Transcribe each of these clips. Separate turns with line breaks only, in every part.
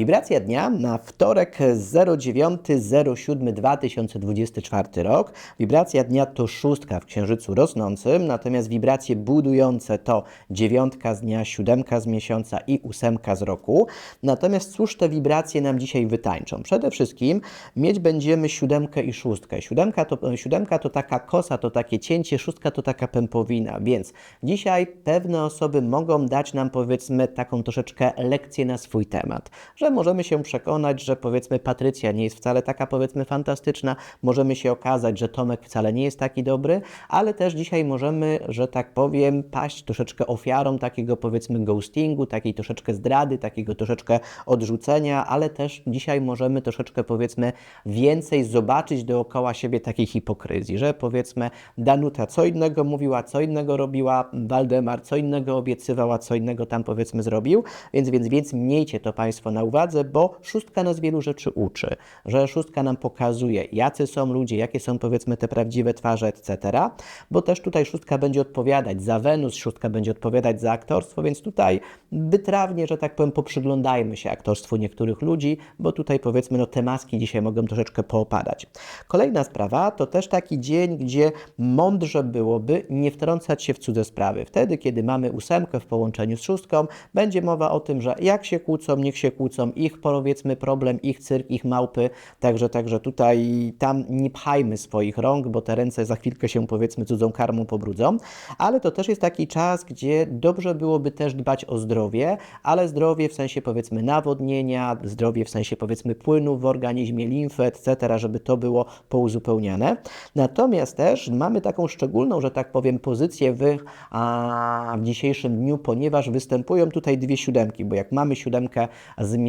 Wibracja dnia na wtorek 09.07.2024 rok. Wibracja dnia to szóstka w księżycu rosnącym, natomiast wibracje budujące to dziewiątka z dnia, siódemka z miesiąca i ósemka z roku. Natomiast cóż te wibracje nam dzisiaj wytańczą? Przede wszystkim mieć będziemy siódemkę i szóstkę. Siódemka to, siódemka to taka kosa, to takie cięcie, szóstka to taka pępowina, więc dzisiaj pewne osoby mogą dać nam powiedzmy taką troszeczkę lekcję na swój temat, że możemy się przekonać, że powiedzmy Patrycja nie jest wcale taka powiedzmy fantastyczna, możemy się okazać, że Tomek wcale nie jest taki dobry, ale też dzisiaj możemy, że tak powiem, paść troszeczkę ofiarą takiego powiedzmy ghostingu, takiej troszeczkę zdrady, takiego troszeczkę odrzucenia, ale też dzisiaj możemy troszeczkę powiedzmy więcej zobaczyć dookoła siebie takiej hipokryzji, że powiedzmy Danuta co innego mówiła, co innego robiła, Waldemar co innego obiecywała, co innego tam powiedzmy zrobił, więc, więc, więc miejcie to Państwo na uwadze, bo szóstka nas wielu rzeczy uczy, że szóstka nam pokazuje, jacy są ludzie, jakie są powiedzmy te prawdziwe twarze, etc., bo też tutaj szóstka będzie odpowiadać za Wenus, szóstka będzie odpowiadać za aktorstwo, więc tutaj wytrawnie, że tak powiem, poprzyglądajmy się aktorstwu niektórych ludzi, bo tutaj powiedzmy, no te maski dzisiaj mogą troszeczkę poopadać. Kolejna sprawa to też taki dzień, gdzie mądrze byłoby nie wtrącać się w cudze sprawy. Wtedy, kiedy mamy ósemkę w połączeniu z szóstką, będzie mowa o tym, że jak się kłócą, niech się kłócą, ich powiedzmy problem, ich cyrk, ich małpy, także, także tutaj tam nie pchajmy swoich rąk, bo te ręce za chwilkę się powiedzmy cudzą karmą pobrudzą, ale to też jest taki czas, gdzie dobrze byłoby też dbać o zdrowie, ale zdrowie w sensie powiedzmy nawodnienia, zdrowie w sensie powiedzmy płynów w organizmie, limfy, etc., żeby to było pouzupełniane. Natomiast też mamy taką szczególną, że tak powiem, pozycję w, a, w dzisiejszym dniu, ponieważ występują tutaj dwie siódemki, bo jak mamy siódemkę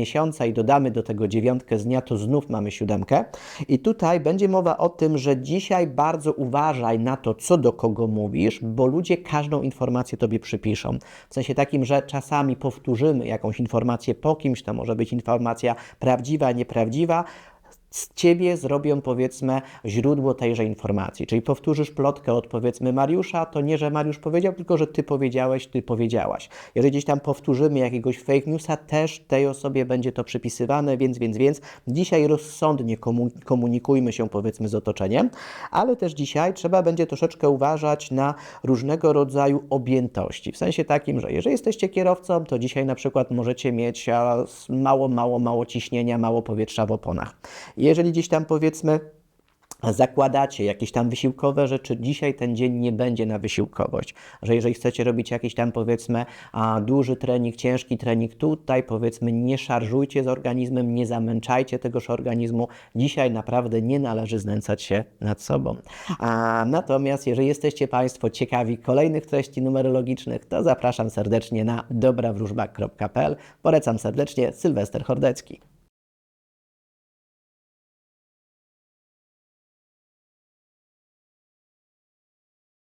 miesiąca i dodamy do tego dziewiątkę z dnia, to znów mamy siódemkę. I tutaj będzie mowa o tym, że dzisiaj bardzo uważaj na to, co do kogo mówisz, bo ludzie każdą informację tobie przypiszą. W sensie takim, że czasami powtórzymy jakąś informację po kimś, to może być informacja prawdziwa, nieprawdziwa, z ciebie zrobią powiedzmy źródło tejże informacji. Czyli powtórzysz plotkę od powiedzmy Mariusza, to nie, że Mariusz powiedział, tylko że ty powiedziałeś, ty powiedziałaś. Jeżeli gdzieś tam powtórzymy jakiegoś fake newsa, też tej osobie będzie to przypisywane, więc, więc, więc dzisiaj rozsądnie komunikujmy się powiedzmy z otoczeniem, ale też dzisiaj trzeba będzie troszeczkę uważać na różnego rodzaju objętości. W sensie takim, że jeżeli jesteście kierowcą, to dzisiaj na przykład możecie mieć mało, mało, mało ciśnienia, mało powietrza w oponach. Jeżeli gdzieś tam powiedzmy zakładacie jakieś tam wysiłkowe rzeczy, dzisiaj ten dzień nie będzie na wysiłkowość. Że jeżeli chcecie robić jakiś tam powiedzmy a, duży trening, ciężki trening, tutaj powiedzmy nie szarżujcie z organizmem, nie zamęczajcie tegoż organizmu. Dzisiaj naprawdę nie należy znęcać się nad sobą. A, natomiast jeżeli jesteście Państwo ciekawi kolejnych treści numerologicznych, to zapraszam serdecznie na dobrawróżba.pl. Polecam serdecznie Sylwester Hordecki.